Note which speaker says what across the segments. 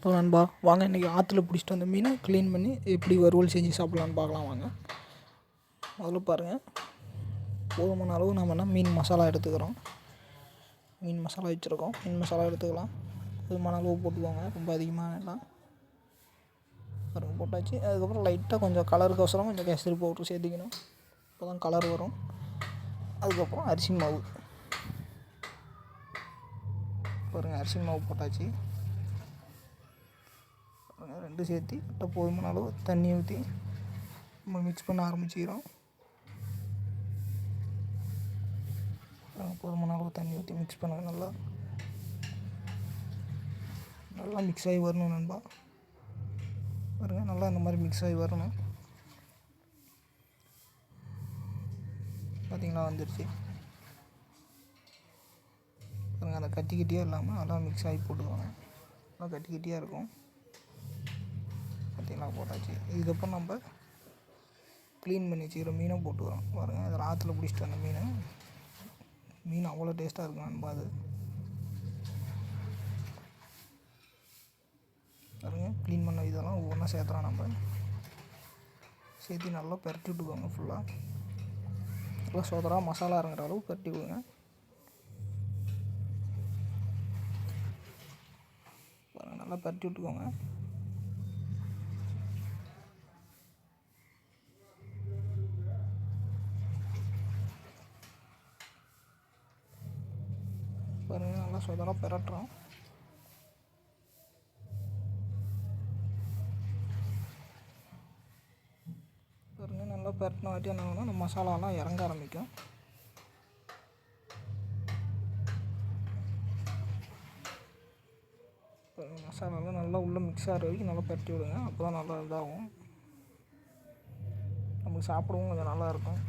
Speaker 1: இப்போ நண்பா வாங்க இன்றைக்கி ஆற்றுல பிடிச்சிட்டு வந்த மீனை க்ளீன் பண்ணி எப்படி வறுவல் செஞ்சு சாப்பிட்லான்னு பார்க்கலாம் வாங்க. முதல்ல பாருங்கள் போதுமான அளவு நம்ம என்ன மீன் மசாலா எடுத்துக்கிறோம். மீன் மசாலா வச்சுருக்கோம். மீன் மசாலா எடுத்துக்கலாம். போதுமான அளவு போட்டுக்கோங்க. ரொம்ப அதிகமாக வேண்டாம். அப்புறம் போட்டாச்சு. அதுக்கப்புறம் லைட்டாக கொஞ்சம் கலருக்கோசரம் கொஞ்சம் கேசரி பவுட்ரு சேர்த்துக்கணும். அப்போ தான் கலர் வரும். அதுக்கப்புறம் அரிசி மாவு. பாருங்கள் அரிசி மாவு போட்டாச்சு. ரெண்டும் சேர்த்து கரெக்டாக போதுமான அளவு தண்ணி ஊற்றி நம்ம மிக்ஸ் பண்ண ஆரம்பிச்சிக்கிறோம். போதுமான அளவு தண்ணி ஊற்றி மிக்ஸ் பண்ணுங்க நல்லா. நல்லா மிக்ஸ் ஆகி வரணும் நண்பா. பாருங்க நல்லா இந்த மாதிரி மிக்ஸ் ஆகி வரணும். பார்த்திங்களா வந்துடுச்சு பாருங்க அந்த கட்டி கட்டியாக இல்லாமல் நல்லா மிக்ஸ் ஆகி போட்டுக்கோங்க. நல்லா கட்டி கட்டியாக இருக்கும். பார்த்தீங்களா போட்டாச்சு. இதுக்கப்புறம் நம்ம க்ளீன் பண்ணி வச்சுக்கிற மீனை வரோம். பாருங்கள் அதில் ஆற்றுல பிடிச்சிட்டு வந்த மீன். மீன் அவ்வளோ டேஸ்ட்டாக இருக்கும் நண்பா அது பாருங்க க்ளீன் பண்ண இதெல்லாம் ஒவ்வொன்றா சேர்த்துறோம் நம்ம. சேர்த்து நல்லா பெரட்டி விட்டுக்கோங்க ஃபுல்லாக நல்லா சோதரா மசாலா இறங்குற அளவு பெரட்டி விடுங்க. பாருங்கள் நல்லா பெரட்டி விட்டுக்கோங்க. பாருங்க நல்லா சோதரா பெரட்டுறோம் பாருங்க நல்லா பெரட்டின வாட்டி என்ன ஆகும்னா அந்த மசாலாலாம் இறங்க ஆரம்பிக்கும். மசாலாலாம் நல்லா உள்ளே மிக்ஸ் ஆகிற வரைக்கும் நல்லா பெரட்டி விடுங்க அப்போ தான் நல்லா இதாகும். நம்மளுக்கு சாப்பிடவும் கொஞ்சம் நல்லா இருக்கும்.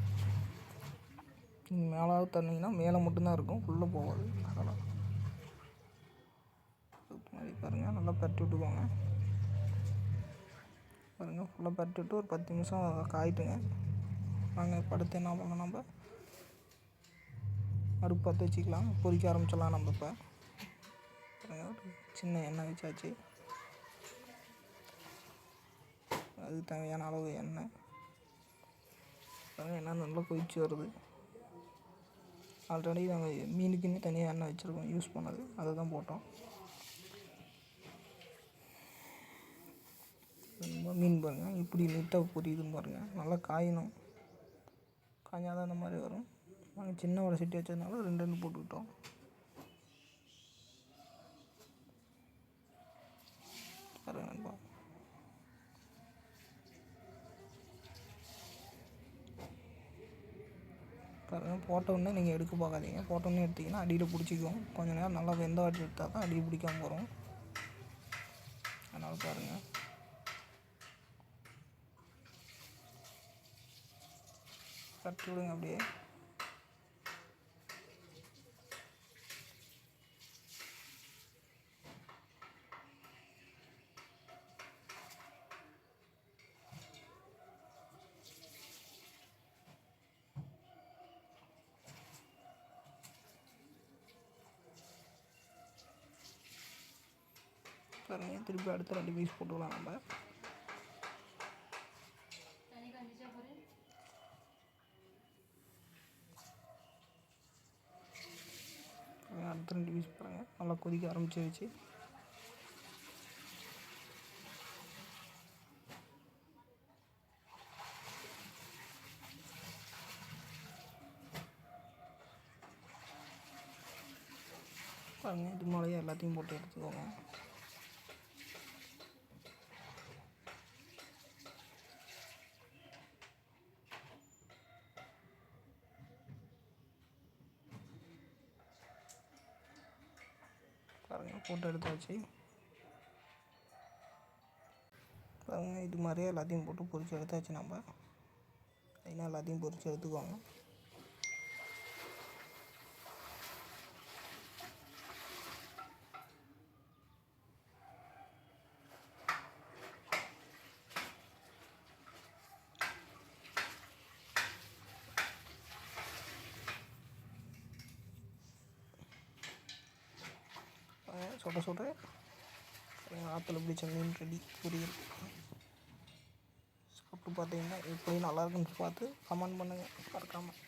Speaker 1: மேலே தண்ணிங்கன்னா மேலே மட்டும்தான் இருக்கும் உள்ளே போகாது. அதெல்லாம் மாதிரி பாருங்கள் நல்லா பரட்டி விட்டுக்கோங்க. பாருங்கள் ஃபுல்லாக பரட்டி விட்டு ஒரு பத்து நிமிஷம் காயிட்டுங்க. நாங்கள் படுத்து என்ன பண்ணோம் நம்ம? அடுப்பு பற்ற வச்சுக்கலாம் பொரிக்க ஆரம்பிச்சிடலாம் நம்ம இப்போ. பாருங்க, ஒரு சின்ன எண்ணெய் வச்சாச்சு. அதுக்கு தேவையான அளவு எண்ணெய். பாருங்கள் எண்ணெய் நல்லா கொதிச்சு வருது. ஆல்ரெடி நாங்கள் மீனுக்குன்னு தனியாக எண்ணெய் வச்சுருக்கோம். யூஸ் பண்ணது. அதை தான் போட்டோம் மீன் பாருங்கள் இப்படி நீட்டாக பொரியுதுன்னு பாருங்கள் நல்லா காயணும். காஞ்சாதான் இந்த மாதிரி வரும். நாங்கள் சின்ன வடை சிட்டி வச்சதுனால ரெண்டு ரெண்டு போட்டுக்கிட்டோம். பாருங்கள் நண்பா பாருங்க நீங்கள் எடுக்க பார்க்காதீங்க போட்ட எடுத்தீங்கன்னா அடியில் பிடிச்சிக்கும். கொஞ்சம் நேரம் நல்லா வெந்த வாட்டி எடுத்தால் தான் அடியில் பிடிக்காம வரும் அதனால் பாருங்கள் தட்டி விடுங்க அப்படியே. பாருங்க திருப்பி அடுத்த ரெண்டு பீஸ் போட்டுக்கலாம் நம்ம. அடுத்த ரெண்டு பீஸ் பாருங்கள் நல்லா கொதிக்க ஆரம்பிச்சிருச்சு. பாருங்க இது மேலேயே எல்லாத்தையும் போட்டு எடுத்துக்கோங்க. பாருங்கள் ஃபோட்டோ எடுத்தாச்சு பாருங்கள் இது மாதிரியே எல்லாத்தையும் போட்டு பொறிச்சு எடுத்தாச்சு நம்ம. லைனாக எல்லாத்தையும் பொறிச்சு எடுத்துக்கோங்க. சுட சொல்கிறேன் ஆற்றுல பிடிச்ச மீன் ரெடி பொரியல் சாப்பிட்டு பார்த்தீங்கன்னா எப்படி நல்லா இருக்குன்னு பார்த்து கமெண்ட் பண்ணுங்கள் மறக்காமல்